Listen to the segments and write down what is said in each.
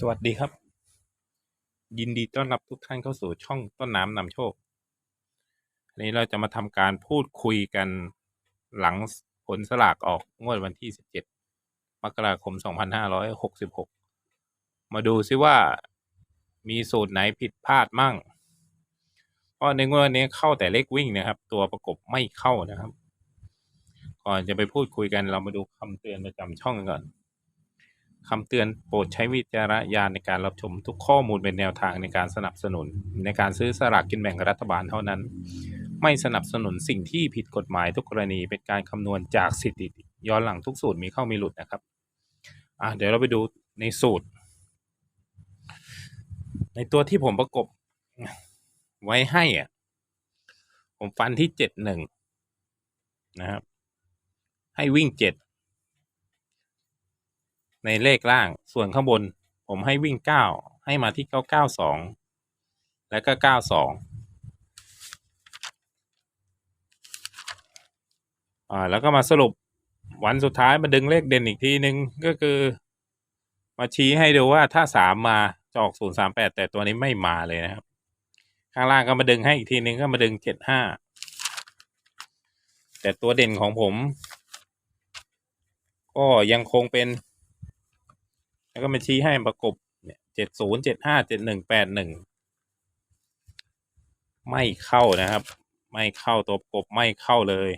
สวัสดีครับ ยินดีต้อนรับทุกท่านเข้าสู่ช่องต้นน้ำนำโชควันนี้เราจะมาทำการพูดคุยกันหลังผลสลากออกงวดวันที่ 17 มกราคม 2566 มาดูซิว่ามีสูตรไหนผิดพลาดมั่ง เพราะในงวดนี้เข้าแต่เลขวิ่งนะครับ ตัวประกบไม่เข้านะครับ ก่อนจะไปพูดคุยกันเรามาดูคำเตือนประจำช่องกันก่อน คำเตือนโปรดใช้วิจารณญาณในการรับชมทุกข้อมูลเป็นแนวทางในการสนับสนุน ในการซื้อสลากกินแบ่งรัฐบาลเท่านั้น ไม่สนับสนุนสิ่งที่ผิดกฎหมายทุกกรณีเป็นการคำนวณจากสถิติย้อนหลังทุกสูตรมีเข้ามีหลุดนะครับอะเดี๋ยวเราไปดูในสูตร ในตัวที่ผมประกบไว้ให้อะผมฟันที่เจ็ดหนึ่งนะครับ ให้วิ่งเจ็ด ในเลขล่างส่วนข้างบน ผมให้วิ่งเก้าให้มาที่เก้าเก้าสองแล้วก็เก้าสองอ่าแล้วก็มาสรุปวันสุดท้ายมาดึงเลขเด่นอีกทีหนึ่งก็คือ มาชี้ให้ดูว่าถ้าสามมาจอกศูนย์สามแปดแต่ตัวนี้ไม่มาเลยนะครับ ข้างล่างก็มาดึงให้อีกทีหนึ่งก็มาดึงเจ็ดห้าแต่ตัวเด่นของผม ก็ยังคงเป็น แล้วก็มาชี้ให้ประกบเนี่ยเจ็ดศูนย์เจ็ดห้าเจ็ดหนึ่งแปดหนึ่งไม่เข้านะครับ ไม่เข้าตัวประกบไม่เข้าเลย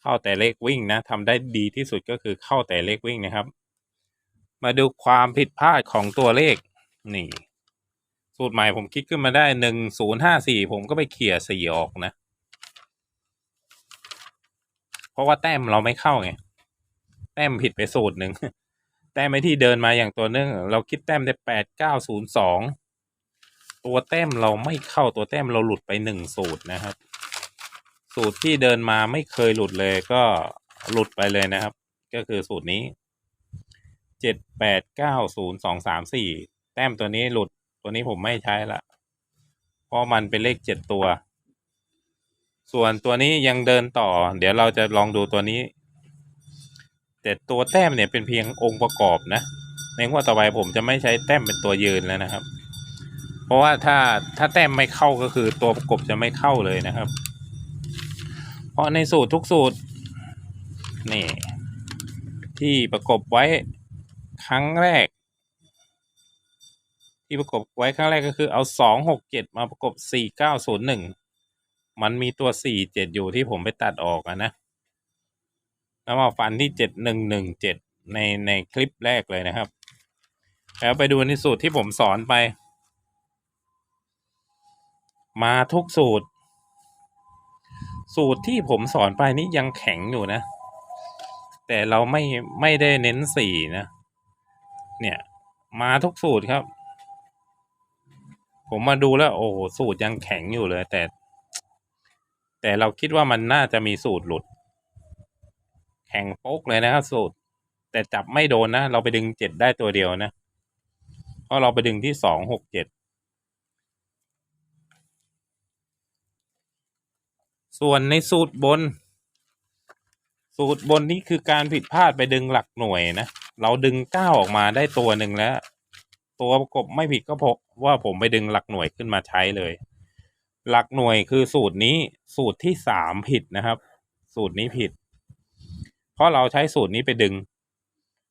เข้าแต่เลขวิ่งนะทำได้ดีที่สุดก็คือเข้าแต่เลขวิ่งนะครับ มาดูความผิดพลาดของตัวเลขนี่สูตรใหม่ผมคิดขึ้นมาได้หนึ่งศูนย์ห้าสี่ผมก็ไปเขี่ยสี่ออกนะ เพราะว่าแต้มเราไม่เข้าไง แต้มผิดไปสูตรหนึ่ง แต้มไม่ที่เดินมาอย่างตัวเนื่องเราคิดแต้มได้แปดเก้าศูนย์สองตัวแต้มเราไม่เข้าตัวแต้มเราหลุดไปหนึ่งสูตรนะครับ สูตรที่เดินมาไม่เคยหลุดเลยก็หลุดไปเลยนะครับ ก็คือสูตรนี้เจ็ดแปดเก้าศูนย์สองสามสี่แต้มตัวนี้หลุดตัวนี้ผมไม่ใช้ละเพราะมันเป็นเลขเจ็ดตัว ส่วนตัวนี้ยังเดินต่อ เดี๋ยวเราจะลองดูตัวนี้ แต่ตัวแต้มเนี่ยเป็นเพียงองค์ประกอบนะ ในงวดต่อไปผมจะไม่ใช้แต้มเป็นตัวยืนแล้วนะครับ เพราะว่าถ้าถ้าแต้มไม่เข้าก็คือตัวประกบจะไม่เข้าเลยนะครับ เพราะในสูตรทุกสูตรนี่ที่ประกบไว้ครั้งแรก ที่ประกบไว้ครั้งแรกก็คือเอาสองหกเจ็ดมาประกบสี่เก้าศูนย์หนึ่งมันมีตัวสี่เจ็ดอยู่ที่ผมไปตัดออกอะนะ แล้วมาฟันที่เจ็ดหนึ่งหนึ่งเจ็ดในในคลิปแรกเลยนะครับ แล้วไปดูในสูตรที่ผมสอนไป มาทุกสูตร สูตรที่ผมสอนไปนี่ยังแข็งอยู่นะ แต่เราไม่ไม่ได้เน้นสี่นะ เนี่ยมาทุกสูตรครับ ผมมาดูแล้ว โอ้โหสูตรยังแข็งอยู่เลย แต่ แต่เราคิดว่ามันน่าจะมีสูตรหลุด ข่งโป๊กเลยนะครับสูตร แต่จับไม่โดนนะ เราไปดึงเจ็ดได้ตัวเดียวนะ เพราะเราไปดึงที่สองหกเจ็ดส่วนในสูตรบน สูตรบนนี้คือการผิดพลาดไปดึงหลักหน่วยนะ เราดึงเก้าออกมาได้ตัวหนึ่งแล้ว ตัวประกบไม่ผิดก็เพราะว่าผมไปดึงหลักหน่วยขึ้นมาใช้เลย หลักหน่วยคือสูตรนี้สูตรที่สามผิดนะครับ สูตรนี้ผิด เพราะเราใช้สูตรนี้ไปดึง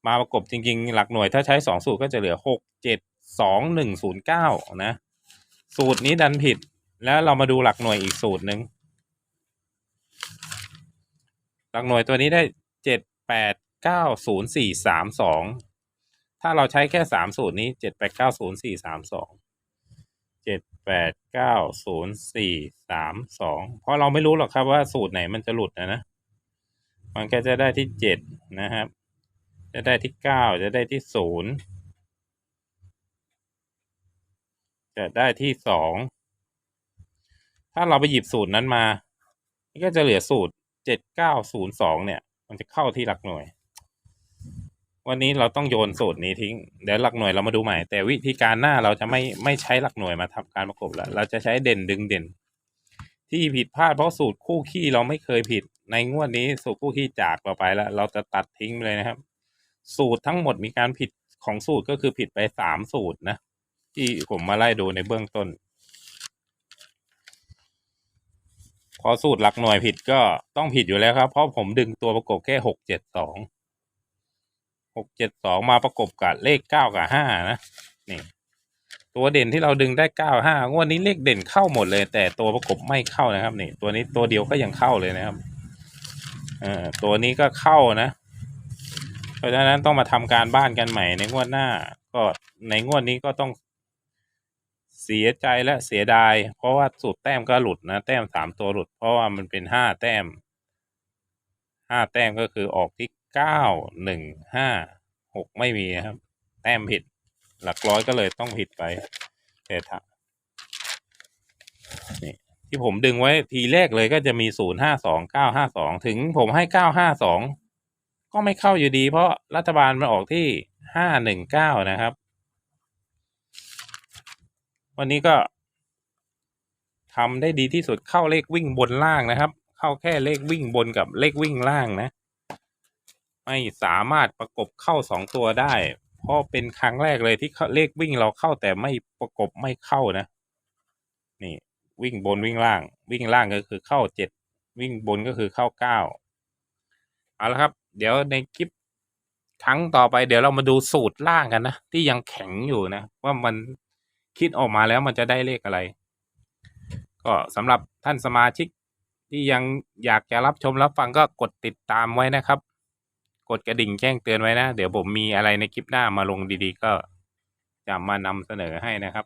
มาประกบจริง ๆ หลักหน่วยถ้าใช้สองสูตรก็จะเหลือหกเจ็ดสองหนึ่งศูนย์เก้านะ สูตรนี้ดันผิด แล้วเรามาดูหลักหน่วยอีกสูตรหนึ่งหลักหน่วยตัวนี้ได้เจ็ดแปดเก้าศูนย์สี่สามสองถ้าเราใช้แค่สามสูตรนี้เจ็ดแปดเก้าศูนย์สี่สามสองเจ็ดแปดเก้าศูนย์สี่สามสองเพราะเราไม่รู้หรอกครับว่าสูตรไหนมันจะหลุดนะนะ มันก็จะได้ที่เจ็ดนะครับ จะได้ที่เก้าจะได้ที่ศูนย์จะได้ที่สองถ้าเราไปหยิบสูตรนั้นมา ก็จะเหลือสูตรเจ็ดเก้าศูนย์สองเนี่ย มันจะเข้าที่หลักหน่วย วันนี้เราต้องโยนสูตรนี้ทิ้ง เดี๋ยวหลักหน่วยเรามาดูใหม่ แต่วิธีการหน้าเราจะไม่ไม่ใช้หลักหน่วยมาทำการประกบแล้ว เราจะใช้เด่นดึงเด่น ที่ผิดพลาดเพราะสูตรคู่ขี้เราไม่เคยผิด ในงวดนี้สูตรคู่ขี้จากเราไปแล้ว เราจะตัดทิ้งเลยนะครับ สูตรทั้งหมดมีการผิดของสูตรก็คือผิดไปสามสูตรนะ ที่ผมมาไล่ดูในเบื้องต้น พอสูตรหลักหน่วยผิดก็ต้องผิดอยู่แล้วครับ เพราะผมดึงตัวประกบแค่หกเจ็ดสองหกเจ็ดสองมาประกบกับเลขเก้ากับห้านะนี่ ตัวเด่นที่เราดึงได้เก้าห้างวดนี้เลขเด่นเข้าหมดเลย แต่ตัวประกบไม่เข้านะครับนี่ ตัวนี้ตัวเดียวก็ยังเข้าเลยนะครับ ออตัวนี้ก็เข้านะ เพราะฉะนั้นต้องมาทำการบ้านกันใหม่ในงวดหน้า ก็ในงวดนี้ก็ต้องเสียใจและเสียดาย เพราะว่าสูตรแต้มก็หลุดนะ แต้มสามตัวหลุด เพราะว่ามันเป็นห้าแต้มห้าแต้มก็คือออกที่เก้าหนึ่งห้าหกไม่มีครับ แต้มผิด หลักร้อยก็เลยต้องผิดไปแต่ ที่ผมดึงไว้ทีแรกเลยก็จะมีศูนย์ห้าสองเก้าห้าสองถึงผมให้เก้าห้าสองก็ไม่เข้าอยู่ดี เพราะรัฐบาลมันออกที่ห้าหนึ่งเก้านะครับ วันนี้ก็ทำได้ดีที่สุดเข้าเลขวิ่งบนล่างนะครับ เข้าแค่เลขวิ่งบนกับเลขวิ่งล่างนะ ไม่สามารถประกบเข้าสองตัวได้ เพราะเป็นครั้งแรกเลยที่เลขวิ่งเราเข้าแต่ไม่ประกบไม่เข้านะ นี่ วิ่งบนวิ่งล่าง วิ่งล่างก็คือเข้าเจ็ดวิ่งบนก็คือเข้าเก้าเอาละครับ เดี๋ยวในคลิปครั้งต่อไปเดี๋ยวเรามาดูสูตรล่างกันนะที่ยังแข็งอยู่นะ ว่ามันคิดออกมาแล้วมันจะได้เลขอะไร ก็สำหรับท่านสมาชิกที่ยังอยากจะรับชมรับฟังก็กดติดตามไว้นะครับ กดกระดิ่งแจ้งเตือนไว้นะ เดี๋ยวผมมีอะไรในคลิปหน้ามาลงดีๆ ก็จะมานำเสนอให้นะครับ